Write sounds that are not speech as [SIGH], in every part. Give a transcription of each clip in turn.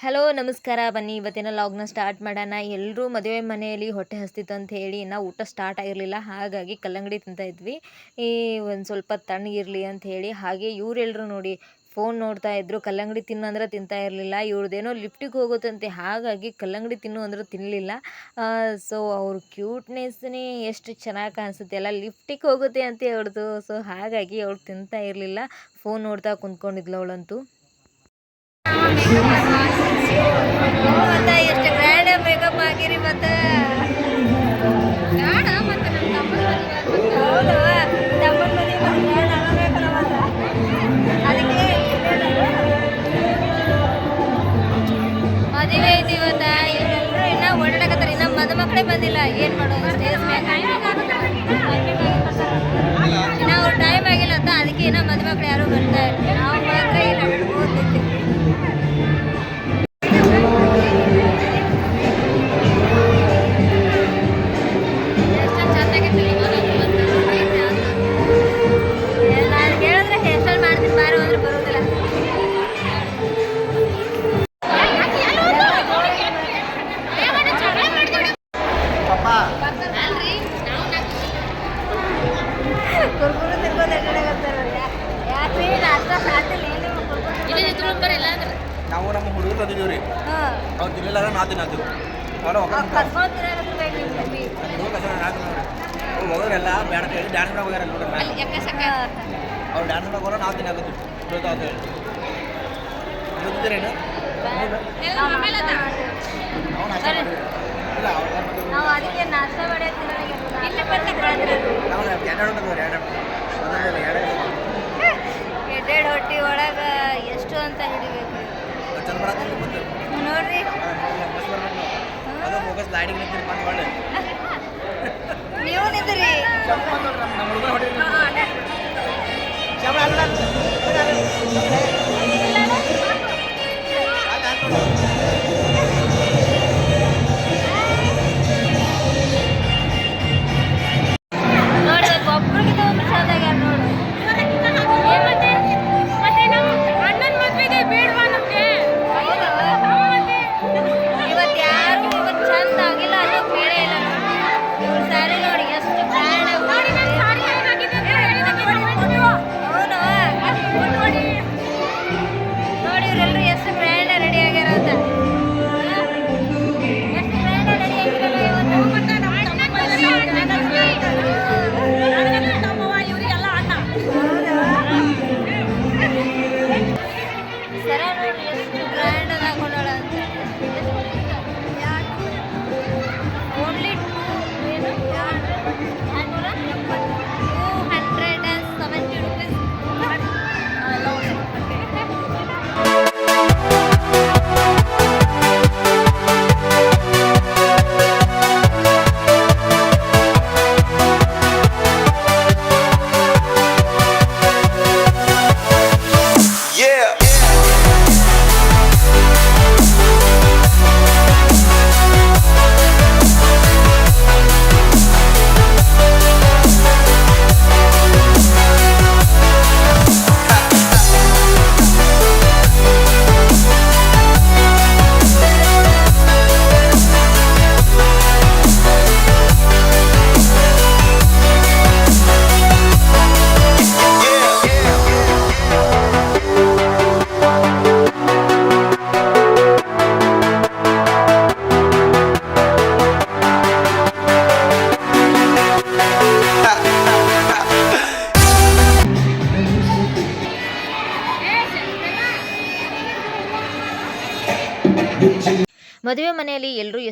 Hello, ನಮಸ್ಕಾರ. ಬನ್ನಿ, ಇವತ್ತಿನ ಲಾಗ್ನ ಸ್ಟಾರ್ಟ್ ಮಾಡೋಣ. ಎಲ್ಲರೂ ಮದುವೆ ಮನೆಯಲ್ಲಿ ಹೊಟ್ಟೆ ಹಸ್ತಿತ್ತು ಅಂತ ಹೇಳಿ ಇನ್ನೂ ಊಟ ಸ್ಟಾರ್ಟ್ ಆಗಿರಲಿಲ್ಲ. ಹಾಗಾಗಿ ಕಲ್ಲಂಗಡಿ ತಿಂತ ಇದ್ವಿ. ಈ ಒಂದು ಸ್ವಲ್ಪ ತಣ್ಣಗಿರಲಿ ಅಂತ ಹೇಳಿ. ಹಾಗೆ ಇವರೆಲ್ಲರೂ ನೋಡಿ ಫೋನ್ ನೋಡ್ತಾ ಇದ್ರು. ಕಲ್ಲಂಗಡಿ ತಿನ್ನು ಅಂದ್ರೆ ತಿಂತಾ ಇರಲಿಲ್ಲ. ಇವ್ರದ್ದೇನೋ ಲಿಫ್ಟಿಗೆ ಹೋಗುತ್ತಂತೆ. ಹಾಗಾಗಿ ಕಲ್ಲಂಗಡಿ ತಿನ್ನು ಅಂದ್ರೆ ತಿನ್ನಲಿಲ್ಲ ಸೊ ಅವ್ರ ಕ್ಯೂಟ್ನೆಸ್ನೇ ಎಷ್ಟು ಚೆನ್ನಾಗಿ ಕಾಣಿಸುತ್ತೆ. ಅಲ್ಲ ಲಿಫ್ಟಿಗೆ ಹೋಗುತ್ತೆ ಅಂತ ಅವ್ರದ್ದು ಸೊ ಹಾಗಾಗಿ ಅವ್ಳು ತಿಂತಾ ಇರಲಿಲ್ಲ. ಫೋನ್ ನೋಡ್ತಾ ಕುಂತ್ಕೊಂಡಿದ್ಲು ಅವಳಂತೂ. ಮತ್ತೆ ಎಷ್ಟು ಗ್ರ್ಯಾಂಡ್ ಮೇಕಪ್ ಆಗಿರಿ ಮತ್ತೆ? ಹೌದು ತಮ್ಮನ ಮನೆ ಮತ್ತೆ grand ಆಗಬೇಕಲ್ಲ ಮತ್ತೆ. ಅದಕ್ಕೆ ಮದುವೆ ಐತಿ ಇವತ್ತ. ಇವರೆಲ್ಲರೂ ಇನ್ನ ಓಡಾಡಕತ್ತಾರ. ಇನ್ನ ಮದುಮಕ್ಕಳೇ ಬಂದಿಲ್ಲ. ಏನ್ ಮಾಡೋದು? ಸ್ಟೇಜ್ ಮ್ಯಾಗ ಇನ್ನ ಅವ್ರ ಟೈಮ್ ಆಗಿಲ್ಲ ಅಂತ ಅದಕ್ಕೆ ಇನ್ನ ಮದುಮಕ್ಕಳು ಯಾರು ಬರ್ತಾ ಇಲ್ಲ. ಅವ್ರು ಹೋಗೋರೆಲ್ಲ ಬೇಡ ಅಂತ ಹೇಳಿ ಡ್ಯಾನ್ಸ್ ಹೋಗ್ಯಾರ ನೋಡ್ರಿ ಅವ್ರು ಡ್ಯಾನ್ಸ್ ಹೋಗೋರ ನಾವು ತಿನ್ನಕತ್ತೀವಿ ಇವತ್ತು ಅಂತ ಹೇಳಿ ನೀವು ನಾವು ನಾಷ್ಟ ಮಾಡಿದ್ವಿ ಇಲ್ಲ ಅವ್ರು ನಾವು ಅದಕ್ಕೆ ನಾಷ್ಟ ಇಲ್ಲಿ ಬರ್ತಿದ್ರೆ ನಾವು ಎರಡು ಎರಡು ಒಂದೊಂದು ಎರಡು ಎಡೆಡ್ ಹೊಟ್ಟಿ ಒಳಗೆ ಎಷ್ಟು ಅಂತ ಹಿಡಿಬೇಕು. ಚಂದ ನೋಡ್ರಿ. ಅದು ಫೋಕಸ್ ಲೈಟಿಂಗ್ ನಿಂತಿರಿ ಮತ್ತೆ ಒಳ್ಳೆ [LAUGHS] ನೀವು ನಿಂದ್ರಿ. ನಮ್ಮ ಹುಡುಗರು ಹೊಡಿ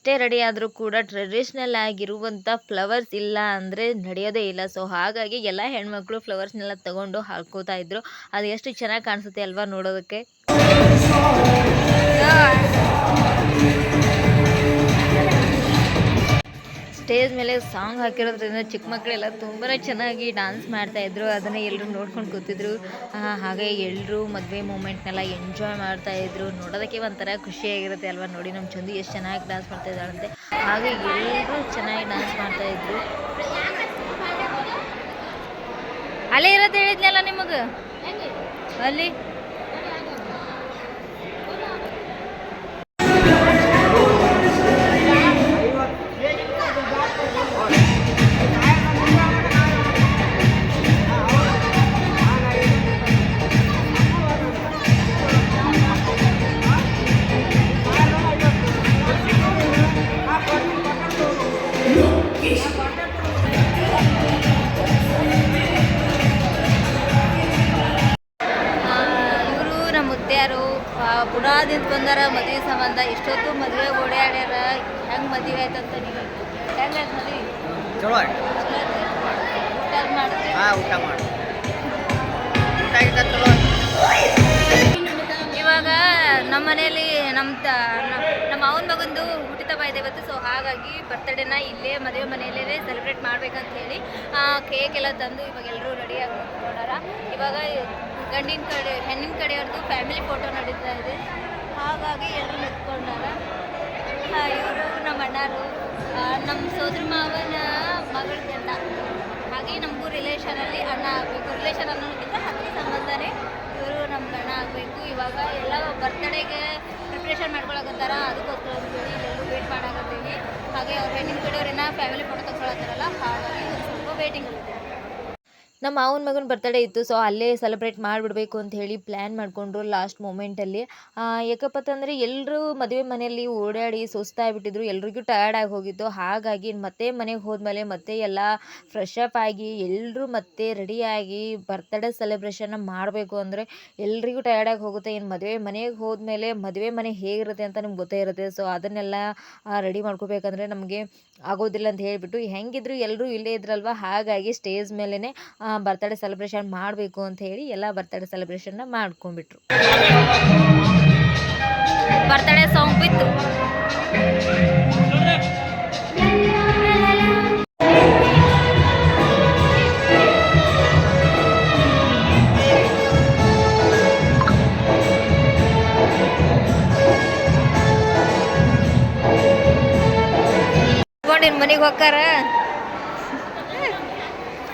ಎಷ್ಟೇ ರೆಡಿ ಆದರೂ ಕೂಡ ಟ್ರೆಡಿಷ್ನಲ್ ಆಗಿರುವಂಥ ಫ್ಲವರ್ಸ್ ಇಲ್ಲ ಅಂದರೆ ನಡೆಯೋದೇ ಇಲ್ಲ. ಸೊ ಹಾಗಾಗಿ ಎಲ್ಲ ಹೆಣ್ಮಕ್ಳು ಫ್ಲವರ್ಸ್ನೆಲ್ಲ ತಗೊಂಡು ಹಾಕೋತಾ ಇದ್ರು. ಅದು ಎಷ್ಟು ಚೆನ್ನಾಗಿ ಕಾಣಿಸುತ್ತೆ ಅಲ್ವಾ ನೋಡೋದಕ್ಕೆ? ಸ್ಟೇಜ್ ಮೇಲೆ ಸಾಂಗ್ ಹಾಕಿರೋದ್ರಿಂದ ಚಿಕ್ಕ ಮಕ್ಕಳೆಲ್ಲ ತುಂಬಾ ಚೆನ್ನಾಗಿ ಡಾನ್ಸ್ ಮಾಡ್ತಾ ಇದ್ರು. ಅದನ್ನ ಎಲ್ಲರೂ ನೋಡ್ಕೊಂಡು ಕೂತಿದ್ರು. ಹಾಗೆ ಎಲ್ಲರೂ ಮದುವೆ ಮೂಮೆಂಟ್ನೆಲ್ಲ ಎಂಜಾಯ್ ಮಾಡ್ತಾ ಇದ್ರು. ನೋಡೋದಕ್ಕೆ ಒಂಥರ ಖುಷಿಯಾಗಿರುತ್ತೆ ಅಲ್ವಾ? ನೋಡಿ ನಮ್ಮ ಚಂದು ಎಷ್ಟು ಚೆನ್ನಾಗಿ ಡಾನ್ಸ್ ಮಾಡ್ತಾ ಇದ್ದಾಳಂತೆ. ಹಾಗೆ ಎಲ್ಲರೂ ಚೆನ್ನಾಗಿ ಡಾನ್ಸ್ ಮಾಡ್ತಾ ಇದ್ರು. ಅಲ್ಲೇ ಇರೋದು ಹೇಳಿದ್ನಲ್ಲ ನಿಮಗೆ? ಅಲ್ಲಿ? ಇಷ್ಟೊತ್ತು ಮದುವೆ ಓಡಾಡ್ಯಾರ ಹೆಂಗ್ ಮದುವೆ ಆಯ್ತಂತ ನೀವು? ಮದುವೆ? ಚಲೋ ಊಟ ಮಾಡಿದ್ರೆ ಹಾಂ ಊಟ ಮಾಡಿ ಊಟ ಆಗಿದ್ದ ಚಲೋ ಇವಾಗ ನಮ್ಮ ಮನೆಯಲ್ಲಿ ನಮ್ಮ ತ ನಮ್ಮ ಅವನ ಮಗಂದು ಹುಟ್ಟಿದ ಇದೆ ಇವತ್ತು ಸೊ ಹಾಗಾಗಿ ಬರ್ತಡೇನ ಇಲ್ಲೇ ಮದುವೆ ಮನೆಯಲ್ಲೇ ಸೆಲೆಬ್ರೇಟ್ ಮಾಡ್ಬೇಕಂತ ಹೇಳಿ ಕೇಕ್ ಎಲ್ಲ ತಂದು ಇವಾಗ ಎಲ್ಲರೂ ರೆಡಿಯಾಗಿ ನೋಡೋರ ಇವಾಗ ಗಂಡಿನ ಕಡೆ ಹೆಣ್ಣಿನ ಕಡೆಯವ್ರದ್ದು ಫ್ಯಾಮಿಲಿ ಫೋಟೋ ನಡೀತಾ ಇದೆ. ಹಾಗಾಗಿ ಎಲ್ಲರೂ ನಿಂತ್ಕೊಂಡಾರ. ಇವರು ನಮ್ಮ ಅಣ್ಣರು. ನಮ್ಮ ಸೋದರ ಮಾವನ ಮಗಳ ಗಂಡ. ಹಾಗೆ ನಮಗೂ ರಿಲೇಷನಲ್ಲಿ ಅಣ್ಣ ಆಗಬೇಕು. ರಿಲೇಷನ್ ಅನ್ನೋದಕ್ಕಿಂತ ಹತ್ತಿರ ಸಂಬಂಧನೇ ಇವರು ನಮ್ಮ ಅಣ್ಣ ಆಗಬೇಕು. ಇವಾಗ ಎಲ್ಲ ಬರ್ತಡೇಗೆ ಪ್ರಿಪ್ರೇಷನ್ ಮಾಡ್ಕೊಳಕತ್ತಾರ. ಅದಕ್ಕೋಸ್ಕರ ಅಂತೇಳಿ ಎಲ್ಲರೂ ವೇಟ್ ಮಾಡಾಕತ್ತೀವಿ ಹಾಗೆ ಅವ್ರ ಹೆಣ್ಣಿನ ಕಡೆಯವ್ರನ್ನ ಫ್ಯಾಮಿಲಿ ಫೋಟೋ ತಗೊಳತ್ತಾರಲ್ಲ ಹಾಗಾಗಿ ಸ್ವಲ್ಪ ವೇಟಿಂಗ್ ನಮ್ಮ ಮಾವನ ಮಗನ ಬರ್ತಡೇ ಇತ್ತು ಸೊ ಅಲ್ಲೇ ಸೆಲೆಬ್ರೇಟ್ ಮಾಡಿಬಿಡ್ಬೇಕು ಅಂತ ಹೇಳಿ ಪ್ಲ್ಯಾನ್ ಮಾಡಿಕೊಂಡ್ರು ಲಾಸ್ಟ್ ಮೂಮೆಂಟಲ್ಲಿ ಯಾಕಪ್ಪ ಅಂತಂದರೆ ಎಲ್ಲರೂ ಮದುವೆ ಮನೆಯಲ್ಲಿ ಓಡಾಡಿ ಸುಸ್ತಾಗಿಬಿಟ್ಟಿದ್ರು ಎಲ್ರಿಗೂ ಟಯರ್ಡ್ ಆಗಿ ಹೋಗಿತ್ತು. ಹಾಗಾಗಿ ಮತ್ತೆ ಮನೆಗೆ ಹೋದ್ಮೇಲೆ ಮತ್ತೆ ಎಲ್ಲ ಫ್ರೆಶ್ ಅಪ್ ಆಗಿ ಎಲ್ಲರೂ ಮತ್ತೆ ರೆಡಿಯಾಗಿ ಬರ್ತಡೇ ಸೆಲೆಬ್ರೇಷನ್ನ ಮಾಡಬೇಕು ಅಂದರೆ ಎಲ್ರಿಗೂ ಟಯರ್ಡ್ ಆಗಿ ಹೋಗುತ್ತೆ. ಇನ್ನು ಮದುವೆ ಮನೆಗೆ ಹೋದ್ಮೇಲೆ ಮದುವೆ ಮನೆ ಹೇಗಿರುತ್ತೆ ಅಂತ ನಿಮ್ಗೆ ಗೊತ್ತೇ ಇರುತ್ತೆ. ಸೊ ಅದನ್ನೆಲ್ಲ ರೆಡಿ ಮಾಡ್ಕೋಬೇಕಂದ್ರೆ ನಮಗೆ ಆಗೋದಿಲ್ಲ ಅಂತ ಹೇಳಿಬಿಟ್ಟು, ಹೆಂಗಿದ್ರು ಎಲ್ಲರೂ ಇಲ್ಲೇ ಇದ್ರಲ್ವ? ಹಾಗಾಗಿ ಸ್ಟೇಜ್ ಮೇಲೇ ಬರ್ತಡೇ ಸೆಲೆಬ್ರೇಷನ್ ಮಾಡಬೇಕು ಅಂತ ಹೇಳಿ ಎಲ್ಲ ಬರ್ತ್ಡೇ ಸೆಲೆಬ್ರೇಷನ್ನ ಮಾಡ್ಕೊಂಡ್ಬಿಟ್ರು. ಬರ್ತಡೇ ಸಾಂಗ್ ಬಿತ್ತು. ಮನೆಗೆ ಹೋಗಾರ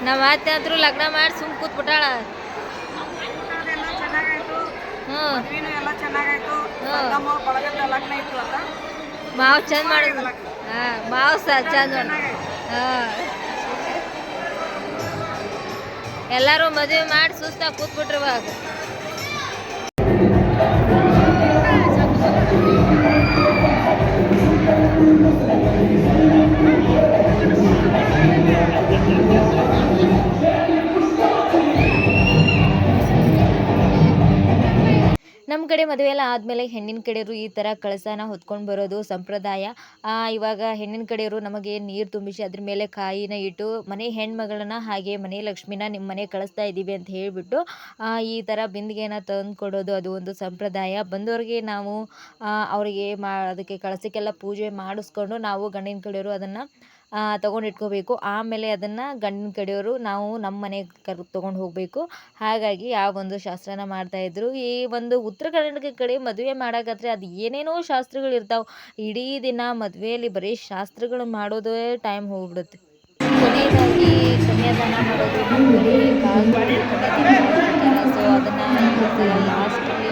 ನಮ್ಮ ಅತ್ತೆ ಅಂತರೂ ಲಗ್ನ ಮಾಡಿ ಸುಮ್ ಕೂತ್ಬಿಟ್ಟಾಳ. ಹ್ಞೂ ಮಾವು ಚಂದ ಮಾಡಿದ್ರು. ಹಾಂ ಚಂದ ಮಾಡಿ ಹಾಂ. ಎಲ್ಲರೂ ಮದುವೆ ಮಾಡಿ ಸುಸ್ತಾಗಿ ಕೂತ್ಬಿಟ್ರು ಇವಾಗ. ಕಡೆ ಮದುವೆ ಎಲ್ಲ ಆದಮೇಲೆ ಹೆಣ್ಣಿನ ಕಡೆಯವರು ಈ ಥರ ಕಳಸನ ಹೊತ್ಕೊಂಡು ಬರೋದು ಸಂಪ್ರದಾಯ. ಇವಾಗ ಹೆಣ್ಣಿನ ಕಡೆಯವರು ನಮಗೆ ನೀರು ತುಂಬಿಸಿ ಅದ್ರ ಮೇಲೆ ಕಾಯಿನ ಇಟ್ಟು ಮನೆ ಹೆಣ್ಮಗಳನ್ನ ಹಾಗೆ ಮನೆ ಲಕ್ಷ್ಮಿನ ನಿಮ್ಮ ಮನೆ ಕಳಿಸ್ತಾ ಇದ್ದೀವಿ ಅಂತ ಹೇಳಿಬಿಟ್ಟು ಈ ಥರ ಬಿಂದಿಗೆನ ತಂದು ಕೊಡೋದು ಅದು ಒಂದು ಸಂಪ್ರದಾಯ. ಬಂದವ್ರಿಗೆ ನಾವು ಅವರಿಗೆ ಮಾ, ಅದಕ್ಕೆ ಕಳಸಕ್ಕೆಲ್ಲ ಪೂಜೆ ಮಾಡಿಸ್ಕೊಂಡು ನಾವು ಗಂಡಿನ ಕಡೆಯವರು ಅದನ್ನು ತೊಗೊಂಡು ಇಟ್ಕೋಬೇಕು. ಆಮೇಲೆ ಅದನ್ನು ಗಂಡಿನ ಕಡೆಯವರು ನಾವು ನಮ್ಮ ಮನೆಗೆ ಕರ್, ತೊಗೊಂಡು ಹೋಗಬೇಕು. ಹಾಗಾಗಿ ಆ ಒಂದು ಶಾಸ್ತ್ರನ ಮಾಡ್ತಾಯಿದ್ರು ಈ ಒಂದು ಉತ್ತರ ಕರ್ನಾಟಕ ಕಡೆ ಮದುವೆ ಮಾಡೋಕ್ಕಾದ್ರೆ ಅದು ಏನೇನೋ ಶಾಸ್ತ್ರಗಳು ಇರ್ತಾವೆ. ಇಡೀ ದಿನ ಮದುವೆಯಲ್ಲಿ ಬರೀ ಶಾಸ್ತ್ರಗಳು ಮಾಡೋದೇ ಟೈಮ್ ಹೋಗ್ಬಿಡುತ್ತೆ. ಕೊನೆಯದಾಗಿ ಕನ್ಯಾದಾನ ಮಾಡೋದು. ಸೊ ಅದನ್ನು ಲಾಸ್ಟಲ್ಲಿ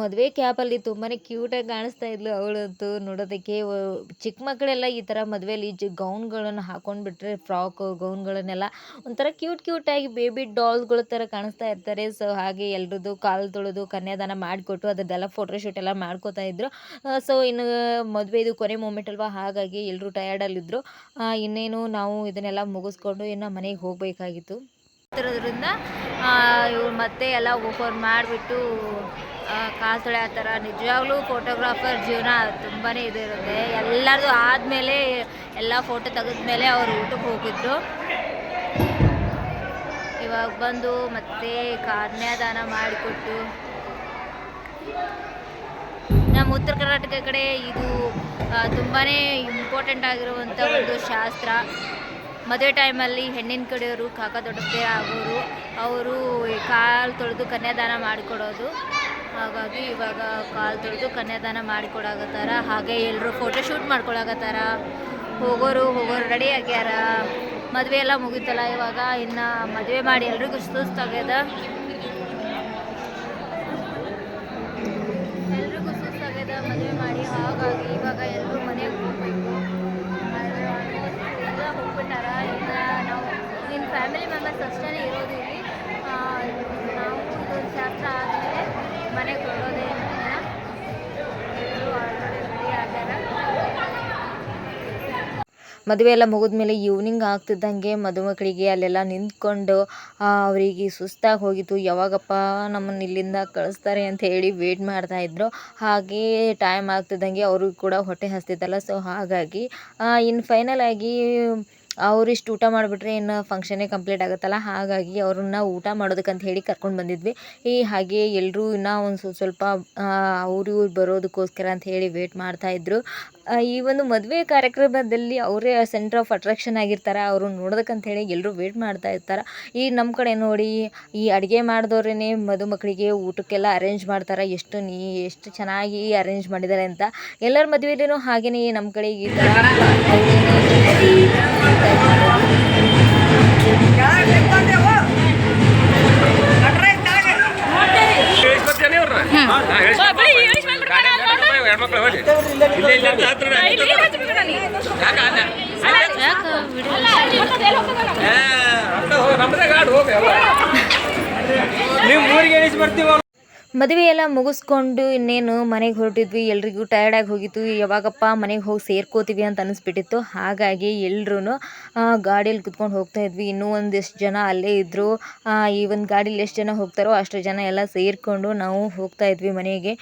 ಮದುವೆ ಕ್ಯಾಪಲ್ಲಿ ತುಂಬಾ ಕ್ಯೂಟಾಗಿ ಕಾಣಿಸ್ತಾ ಇದ್ಲು ಅವಳಂತೂ. ನೋಡೋದಕ್ಕೆ ಚಿಕ್ಕ ಮಕ್ಕಳೆಲ್ಲ ಈ ಥರ ಮದುವೆಯಲ್ಲಿ ಜಿ ಗೌನ್ಗಳನ್ನು ಹಾಕೊಂಡ್ಬಿಟ್ರೆ ಫ್ರಾಕ್ ಗೌನ್ಗಳನ್ನೆಲ್ಲ ಒಂಥರ ಕ್ಯೂಟ್ ಕ್ಯೂಟಾಗಿ ಬೇಬಿ ಡಾಲ್ಸ್ಗಳ ಥರ ಕಾಣಿಸ್ತಾ ಇರ್ತಾರೆ. ಸೊ ಹಾಗೆ ಎಲ್ರದ್ದು ಕಾಲು ತೊಳೆದು ಕನ್ಯಾದಾನ ಮಾಡಿಕೊಟ್ಟು ಅದರದ್ದೆಲ್ಲ ಫೋಟೋ ಶೂಟ್ ಎಲ್ಲ ಮಾಡ್ಕೋತಾ ಇದ್ರು. ಸೊ ಇನ್ನು ಮದುವೆದು ಕೊನೆ ಮೂಮೆಂಟ್ ಅಲ್ವಾ? ಹಾಗಾಗಿ ಎಲ್ಲರೂ ಟಯರ್ಡಲ್ಲಿದ್ದರು ಇನ್ನೇನು ನಾವು ಇದನ್ನೆಲ್ಲ ಮುಗಿಸ್ಕೊಂಡು ಇನ್ನು ಮನೆಗೆ ಹೋಗಬೇಕಾಗಿತ್ತು. ಇರೋದ್ರಿಂದ ಇವ್ರು ಮತ್ತೆ ಎಲ್ಲ ಓಪನ್ ಮಾಡಿಬಿಟ್ಟು ಕಾಲು ಆ ಥರ. ನಿಜವಾಗ್ಲೂ ಫೋಟೋಗ್ರಾಫರ್ ಜೀವನ ತುಂಬಾ ಇದಿರುತ್ತೆ ಎಲ್ಲರದು ಆದಮೇಲೆ ಎಲ್ಲ ಫೋಟೋ ತೆಗೆದ್ಮೇಲೆ ಅವ್ರು ಊಟಕ್ಕೆ ಹೋಗಿದ್ರು. ಇವಾಗ ಬಂದು ಮತ್ತೆ ಕನ್ಯಾದಾನ ಮಾಡಿಕೊಟ್ಟು, ನಮ್ಮ ಉತ್ತರ ಕರ್ನಾಟಕ ಕಡೆ ಇದು ತುಂಬಾ ಇಂಪಾರ್ಟೆಂಟ್ ಆಗಿರುವಂಥ ಒಂದು ಶಾಸ್ತ್ರ. ಮದುವೆ ಟೈಮಲ್ಲಿ ಹೆಣ್ಣಿನ ಕಡೆಯವರು, ಕಾಕ ದೊಡ್ಡಪ್ಪ ಆಗೋರು. ಅವರು ಕಾಲು ತೊಳೆದು ಕನ್ಯಾದಾನ ಮಾಡಿಕೊಡೋದು. ಹಾಗಾಗಿ ಇವಾಗ ಕಾಲು ತೊಳೆದು ಕನ್ಯಾದಾನ ಮಾಡಿಕೊಡಾಗತ್ತಾರ ಹಾಗೆ ಎಲ್ಲರೂ ಫೋಟೋ ಶೂಟ್ ಮಾಡ್ಕೊಳಕತ್ತಾರ. ಹೋಗೋರು ಹೋಗೋರು ರೆಡಿ ಆಗ್ಯಾರ. ಮದುವೆ ಎಲ್ಲ ಮುಗೀತಲ್ಲ ಇವಾಗ. ಇನ್ನು ಮದುವೆ ಮಾಡಿ ಎಲ್ರಿಗೂ ಸುಸ್ತಾಗ್ಯದ. ಎಲ್ರಿಗೂ ಮದುವೆ ಮಾಡಿ. ಹಾಗಾಗಿ ಇವಾಗ ಎಲ್ಲರೂ ಮನೆಗೆ ಹೋಗ್ಬೇಕು. ಹೋಗ್ಬಿಟ್ಟಾರ. ನಾವು ನಿನ್ನ ಫ್ಯಾಮಿಲಿ ಮೆಂಬರ್ಸ್ ಅಷ್ಟೇ ಇರೋದು ಇಲ್ಲಿ ಆ, ನಾವು ಮದುವೆ ಎಲ್ಲ ಮುಗಿದ್ಮೇಲೆ ಈವ್ನಿಂಗ್ ಆಗ್ತಿದ್ದಂಗೆ ಮದುಮಕ್ಕಳಿಗೆ ಅಲ್ಲೆಲ್ಲ ನಿಂತ್ಕೊಂಡು ಅವರಿಗೆ ಸುಸ್ತಾಗಿ ಹೋಗಿತ್ತು. ಯಾವಾಗಪ್ಪ ನಮ್ಮನ್ನು ಇಲ್ಲಿಂದ ಕಳಿಸ್ತಾರೆ ಅಂತ ಹೇಳಿ ವೇಟ್ ಮಾಡ್ತಾ ಇದ್ರು. ಹಾಗೆ ಟೈಮ್ ಆಗ್ತಿದ್ದಂಗೆ ಅವ್ರಿಗೂ ಕೂಡ ಹೊಟ್ಟೆ ಹಸ್ತಿತ್ತಲ್ಲ. ಸೊ ಹಾಗಾಗಿ ಇನ್ನು ಫೈನಲ್ ಆಗಿ ಅವರಿಷ್ಟು ಊಟ ಮಾಡಿಬಿಟ್ರೆ ಇನ್ನು ಫಂಕ್ಷನ್ನೇ ಕಂಪ್ಲೀಟ್ ಆಗುತ್ತಲ್ಲ? ಹಾಗಾಗಿ ಅವ್ರನ್ನ ಊಟ ಮಾಡೋದಕ್ಕಂತ ಹೇಳಿ ಕರ್ಕೊಂಡು ಬಂದಿದ್ವಿ. ಈ ಹಾಗೆ ಎಲ್ಲರೂ ಇನ್ನೂ ಒಂದು ಸ್ವಲ್ಪ ಸ್ವಲ್ಪ ಅವರು ಇವ್ರು ಬರೋದಕ್ಕೋಸ್ಕರ ಅಂತ ಹೇಳಿ ವೇಟ್ ಮಾಡ್ತಾಯಿದ್ರು ಈ ಒಂದು ಮದುವೆ ಕಾರ್ಯಕ್ರಮದಲ್ಲಿ ಅವರೇ ಸೆಂಟ್ರ್ ಆಫ್ ಅಟ್ರಾಕ್ಷನ್ ಆಗಿರ್ತಾರೆ, ಅವರು ನೋಡೋದಕ್ಕಂತ ಹೇಳಿ ಎಲ್ಲರೂ ವೇಟ್ ಮಾಡ್ತಾ ಇರ್ತಾರೆ. ಈ ನಮ್ಮ ಕಡೆ ನೋಡಿ, ಈ ಅಡುಗೆ ಮಾಡಿದವ್ರೇ ಮದುಮಕ್ಕಳಿಗೆ ಊಟಕ್ಕೆಲ್ಲ ಅರೇಂಜ್ ಮಾಡ್ತಾರೆ. ಎಷ್ಟು ನೀ, ಎಷ್ಟು ಚೆನ್ನಾಗಿ ಅರೇಂಜ್ ಮಾಡಿದ್ದಾರೆ ಅಂತ. ಎಲ್ಲರ ಮದುವೆಯಲ್ಲೂ ಹಾಗೆಯೇ ನಮ್ಮ ಕಡೆ ಈ ಥರ ನೀವು ಊರಿಗೆ ಎಣಿಸಿ ಬರ್ತೀವಿ ಮದುವೆ ಎಲ್ಲ ಮುಗಿಸ್ಕೊಂಡು ಇನ್ನೇನು ಮನೆಗೆ ಹೊರಟಿದ್ವಿ, ಎಲ್ರಿಗೂ ಟಯರ್ಡಾಗಿ ಹೋಗಿತ್ತು. ಯಾವಾಗಪ್ಪ ಮನೆಗೆ ಹೋಗಿ ಸೇರ್ಕೋತೀವಿ ಅಂತ ಅನಿಸ್ಬಿಟ್ಟಿತ್ತು. ಹಾಗಾಗಿ ಎಲ್ಲರೂ ಗಾಡಿಯಲ್ಲಿ ಕುತ್ಕೊಂಡು ಹೋಗ್ತಾ ಇದ್ವಿ. ಇನ್ನೂ ಒಂದಿಷ್ಟು ಜನ ಅಲ್ಲೇ ಇದ್ದರು ಈ ಒಂದು ಗಾಡೀಲಿ ಎಷ್ಟು ಜನ ಹೋಗ್ತಾರೋ ಅಷ್ಟು ಜನ ಎಲ್ಲ ಸೇರಿಕೊಂಡು ನಾವು ಹೋಗ್ತಾ ಇದ್ವಿ ಮನೆಗೆ.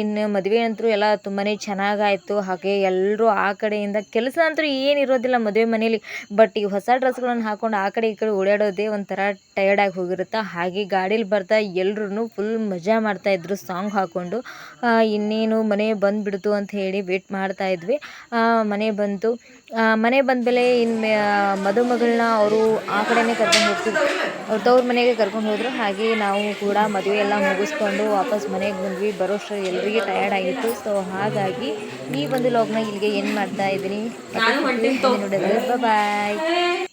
ಇನ್ನು ಮದುವೆ ಅಂತೂ ಎಲ್ಲ ತುಂಬಾ ಚೆನ್ನಾಗಾಯಿತು. ಹಾಗೆ ಎಲ್ಲರೂ ಆ ಕಡೆಯಿಂದ, ಕೆಲಸ ಅಂತೂ ಏನಿರೋದಿಲ್ಲ ಮದುವೆ ಮನೇಲಿ ಬಟ್ ಈ ಹೊಸ ಡ್ರೆಸ್ಗಳನ್ನು ಹಾಕೊಂಡು ಆ ಕಡೆ ಈ ಕಡೆ ಓಡಾಡೋದೇ ಒಂಥರ ಟಯರ್ಡಾಗಿ ಹೋಗಿರುತ್ತೆ. ಹಾಗೆ ಗಾಡೀಲಿ ಬರ್ತಾ ಎಲ್ಲರೂ ಫುಲ್ ಮಜಾ ಮಾಡ್ತಾಯಿದ್ರು ಸಾಂಗ್ ಹಾಕೊಂಡು. ಇನ್ನೇನು ಮನೆ ಬಂದುಬಿಡ್ತು ಅಂತ ಹೇಳಿ ವೇಟ್ ಮಾಡ್ತಾ ಇದ್ವಿ. ಆ, ಮನೆ ಬಂತು. ಮನೆ ಬಂದ ಮೇಲೆ ಇನ್ನು ಮದುಮಗಳನ್ನ ಅವರು ಆ ಕಡೆನೇ ಕರ್ಕೊಂಡು ಹೋಗ್ತಿದ್ರು ಅವ್ರ ತವ್ರ ಮನೆಗೆ ಕರ್ಕೊಂಡು ಹೋದರು. ಹಾಗೆ ನಾವು ಕೂಡ ಮದುವೆ ಎಲ್ಲ ಮುಗಿಸ್ಕೊಂಡು ವಾಪಸ್ ಮನೆಗೆ ಬಂದ್ವಿ. ಬರೋಷ್ಟು ಎಲ್ರಿಗೆ ಟಯರ್ಡ್ ಆಗಿತ್ತು. ಸೊ ಹಾಗಾಗಿ ಈ ಒಂದು ಲಾಗ್ನ ಇಲ್ಲಿಗೆ ಏನು ಮಾಡ್ತಾ ಇದ್ದೀನಿ. ನೋಡಿದ್ರೆ. ಬಾಯ್